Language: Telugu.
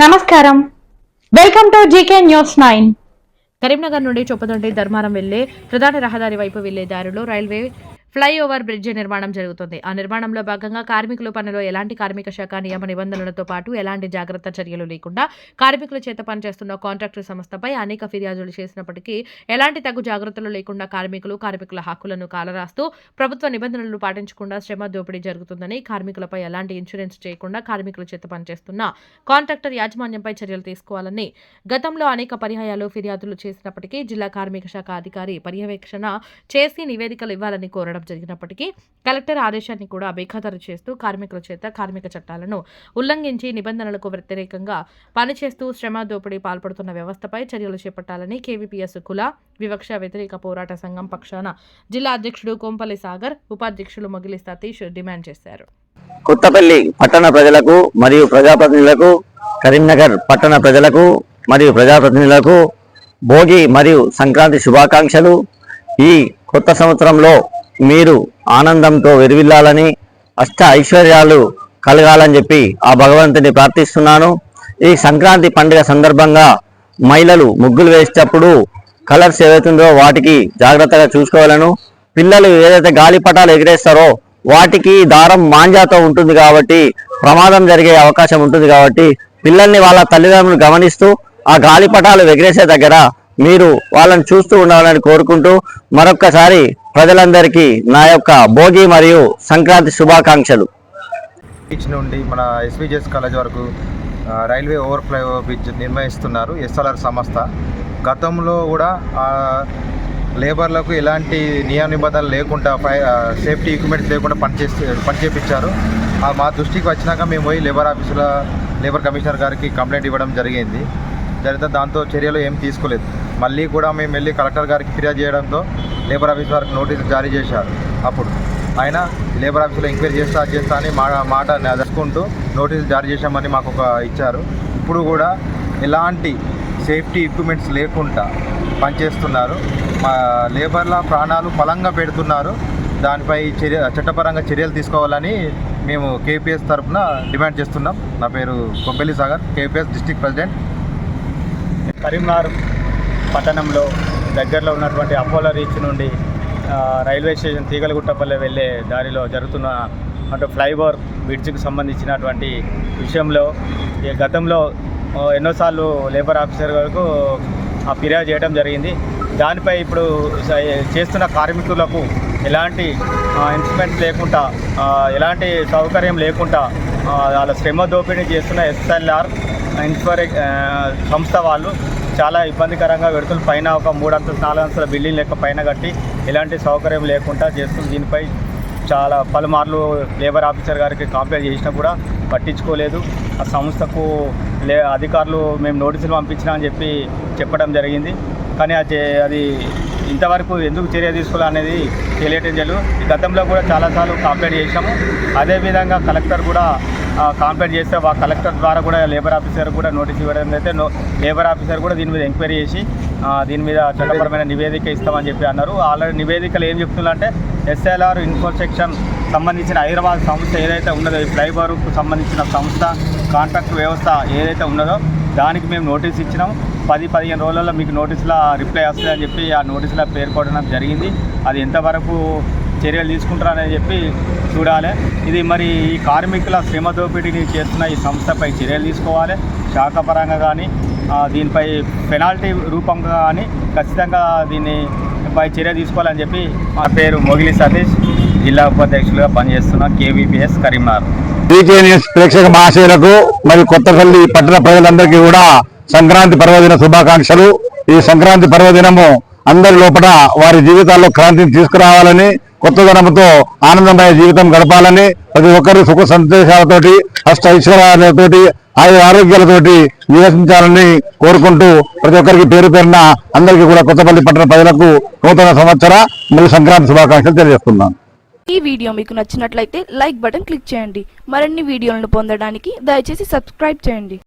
నమస్కారం. Welcome to GK news nine Karimnagar నుండి చొప్పదండి ధర్మారం వెళ్ళే ప్రధాన రహదారి వైపు వెళ్ళే దారిలో రైల్వే ఫ్లైఓవర్ బ్రిడ్జ్ నిర్మాణం జరుగుతుంది. ఆ నిర్మాణంలో భాగంగా కార్మికుల పనిలో ఎలాంటి కార్మిక శాఖ నియమ నిబంధనలతో పాటు ఎలాంటి జాగ్రత్త చర్యలు లేకుండా కార్మికుల చేత పనిచేస్తున్న కాంట్రాక్టర్ సంస్థపై అనేక ఫిర్యాదులు చేసినప్పటికీ ఎలాంటి తగు జాగ్రత్తలు లేకుండా కార్మికులు కార్మికుల హక్కులను కాలరాస్తూ ప్రభుత్వ నిబంధనలు పాటించకుండా శ్రమ దోపిడీ జరుగుతుందని కార్మికులపై ఎలాంటి ఇన్సూరెన్స్ చేయకుండా కార్మికుల చేత పనిచేస్తున్న కాంట్రాక్టర్ యాజమాన్యంపై చర్యలు తీసుకోవాలని గతంలో అనేక పర్యాయాలు ఫిర్యాదులు చేసినప్పటికీ జిల్లా కార్మిక శాఖ అధికారి పర్యవేక్షణ చేసి నివేదికలు ఇవ్వాలని కోరడం జరిగినప్పటికీ కలెక్టర్ ఆదేశాన్ని కూడా బేఖాతరు చేస్తూ కార్మికుల చేత కార్మిక చట్టాలను ఉల్లంఘించి నిబంధనలకు వ్యతిరేకంగా పనిచేస్తూ శ్రమ దోపిడీ పాల్పడుతున్న వ్యవస్థపై చర్యలు చేపట్టాలని కేవీపీఎస్ కుల వివక్ష వ్యతిరేక పోరాట సంఘం పక్షాన జిల్లా అధ్యక్షుడు కొంపల్లి సాగర్ ఉపాధ్యక్షులు మొగిలి సతీష్ డిమాండ్ చేశారు. కొత్తపల్లి పట్టణ ప్రజలకు మరియు ప్రజాప్రతినిధులకు కరీంనగర్ పట్టణ ప్రజలకు మరియు ప్రజాప్రతినిధులకు భోగి మరియు సంక్రాంతి శుభాకాంక్షలు. ఈ కొత్త సంవత్సరంలో మీరు ఆనందంతో వెరివిల్లాలని అష్ట ఐశ్వర్యాలు కలగాలని చెప్పి ఆ భగవంతుని ప్రార్థిస్తున్నాను. ఈ సంక్రాంతి పండుగ సందర్భంగా మహిళలు ముగ్గులు వేసేటప్పుడు కలర్స్ ఏవైతుందో వాటికి జాగ్రత్తగా చూసుకోవాలను. పిల్లలు ఏదైతే గాలిపటాలు ఎగిరేస్తారో వాటికి దారం మాంజాతో ఉంటుంది కాబట్టి ప్రమాదం జరిగే అవకాశం ఉంటుంది కాబట్టి పిల్లల్ని వాళ్ళ తల్లిదండ్రులు గమనిస్తూ ఆ గాలిపటాలు ఎగిరేసే దగ్గర మీరు వాళ్ళని చూస్తూ ఉండాలని కోరుకుంటూ మరొక్కసారి ప్రజలందరికీ నా యొక్క భోగి మరియు సంక్రాంతి శుభాకాంక్షలు. బీచ్ నుండి మన ఎస్విజెస్ కాలేజ్ వరకు రైల్వే రైల్వే ఫ్లైఓవర్ బ్రిడ్జ్ నిర్వహిస్తున్నారు ఎస్ఎల్ఆర్ సంస్థ. గతంలో కూడా లేబర్లకు ఎలాంటి నియమ నిబంధనలు లేకుండా ఫై సేఫ్టీ ఎక్విప్మెంట్స్ లేకుండా పనిచేసి పనిచేపించారు. మా దృష్టికి వచ్చినాక మేము పోయి లేబర్ ఆఫీసుల లేబర్ కమిషనర్ గారికి కంప్లైంట్ ఇవ్వడం జరిగింది. జరిగితే దాంతో చర్యలు ఏం తీసుకోలేదు. మళ్ళీ కూడా మేము వెళ్ళి కలెక్టర్ గారికి ఫిర్యాదు చేయడంతో లేబర్ ఆఫీస్ వారికి నోటీసులు జారీ చేశారు. అప్పుడు ఆయన లేబర్ ఆఫీసులో ఎంక్వైరీ చేస్తా చేస్తా అని మా మాట నడుచుకుంటూ నోటీసులు జారీ చేశామని మాకు ఒక ఇచ్చారు. ఇప్పుడు కూడా ఎలాంటి సేఫ్టీ ఎక్విప్మెంట్స్ లేకుండా పనిచేస్తున్నారు. మా లేబర్ల ప్రాణాలు బలంగా పెడుతున్నారు. దానిపై చర్య చట్టపరంగా చర్యలు తీసుకోవాలని మేము కేపీఎస్ తరఫున డిమాండ్ చేస్తున్నాం. నా పేరు Kobbelli Sagar KPS district president. Karimnagar పట్టణంలో దగ్గరలో ఉన్నటువంటి అపోలో రీచ్ నుండి రైల్వే స్టేషన్ తీగలగుట్టపల్లె వెళ్ళే దారిలో జరుగుతున్న అటు ఫ్లైఓవర్ బ్రిడ్జ్కి సంబంధించినటువంటి విషయంలో ఈ గతంలో ఎన్నోసార్లు లేబర్ ఆఫీసర్ వరకు ఆ ఫిర్యాదు చేయడం జరిగింది. దానిపై ఇప్పుడు చేస్తున్న కార్మికులకు ఎలాంటి ఇన్స్ట్రుమెంట్ లేకుండా ఎలాంటి సౌకర్యం లేకుండా వాళ్ళ శ్రమ దోపిడీ చేస్తున్న ఎస్ఎల్ఆర్ ఇన్స్పైర్ సంస్థ వాళ్ళు చాలా ఇబ్బందికరంగా పెడుతున్న పైన ఒక మూడు అంతస్తు నాలుగు అంతస్తుల బిల్డింగ్ లెక్క పైన కట్టి ఎలాంటి సౌకర్యం లేకుండా చేస్తుంది. దీనిపై చాలా పలుమార్లు లేబర్ ఆఫీసర్ గారికి కంప్లైంట్ చేసినా కూడా పట్టించుకోలేదు. ఆ సంస్థకు లే అధికారులు మేము నోటీసులు పంపించినా అని చెప్పి చెప్పడం జరిగింది. కానీ అది అది ఇంతవరకు ఎందుకు చర్య తీసుకోవాలనేది తెలియటం జల్లు గతంలో కూడా చాలాసార్లు కంప్లైంట్ చేసినాము. అదేవిధంగా కలెక్టర్ కూడా కంప్లైంట్ చేస్తే ఆ కలెక్టర్ ద్వారా కూడా లేబర్ ఆఫీసర్ కూడా నోటీస్ ఇవ్వడం అయితే లేబర్ ఆఫీసర్ కూడా దీని మీద ఎంక్వైరీ చేసి దీని మీద చట్టపరమైన నివేదిక ఇస్తామని చెప్పి అన్నారు. ఆల్రెడీ నివేదికలు ఏం చెప్తున్నారంటే ఎస్ఎల్ఆర్ ఇన్ఫ్రాస్ట్రక్చర్ సంబంధించిన హైదరాబాద్ సంస్థ ఏదైతే ఉన్నదో ఈ ఫ్లైఓవర్కు సంబంధించిన సంస్థ కాంట్రాక్ట్ వ్యవస్థ ఏదైతే ఉన్నదో దానికి మేము నోటీస్ ఇచ్చినాం. పది పదిహేను రోజులలో మీకు నోటీసుల రిప్లై వస్తుందని చెప్పి ఆ నోటీసులో పేర్కొనడం జరిగింది. అది ఎంతవరకు చర్యలు తీసుకుంటారని చెప్పి చూడాలి. ఇది మరి ఈ కార్మికుల శ్రమ దోపిడీని చేస్తున్న ఈ సంస్థపై చర్యలు తీసుకోవాలి. శాఖపరంగా కానీ దీనిపై పెనాల్టీ రూపంగా కానీ ఖచ్చితంగా దీన్ని పై చర్య తీసుకోవాలని చెప్పి మా పేరు మొగిలి సతీష్. జిల్లా ఉపాధ్యక్షులుగా పనిచేస్తున్న కేవీపీఎస్ కరీంనగర్. జీకే ప్రేక్షక మహాశయులకు మరియు కొత్తపల్లి పట్టణ ప్రజలందరికీ కూడా సంక్రాంతి పర్వదిన శుభాకాంక్షలు. ఈ సంక్రాంతి పర్వదినము అందరి లోపల వారి జీవితాల్లో క్రాంతిని తీసుకురావాలని కొత్తదనంతో ఆనందమైన జీవితం గడపాలని ప్రతి ఒక్కరి సుఖ సంతోషాలతోటి అష్ట ఐశ్వర్యాలతోటి ఆయు ఆరోగ్యాలతోటి నివసించాలని కోరుకుంటూ ప్రతి ఒక్కరికి పేరు పేరున అందరికీ కూడా కొత్తపల్లి పట్టణ ప్రజలకు నూతన సంవత్సర మరియు సంక్రాంతి శుభాకాంక్షలు తెలియజేస్తున్నాను. ఈ వీడియో మీకు నచ్చినట్లయితే లైక్ బటన్ క్లిక్ చేయండి. మరిన్ని వీడియోలను పొందడానికి దయచేసి సబ్స్క్రైబ్ చేయండి.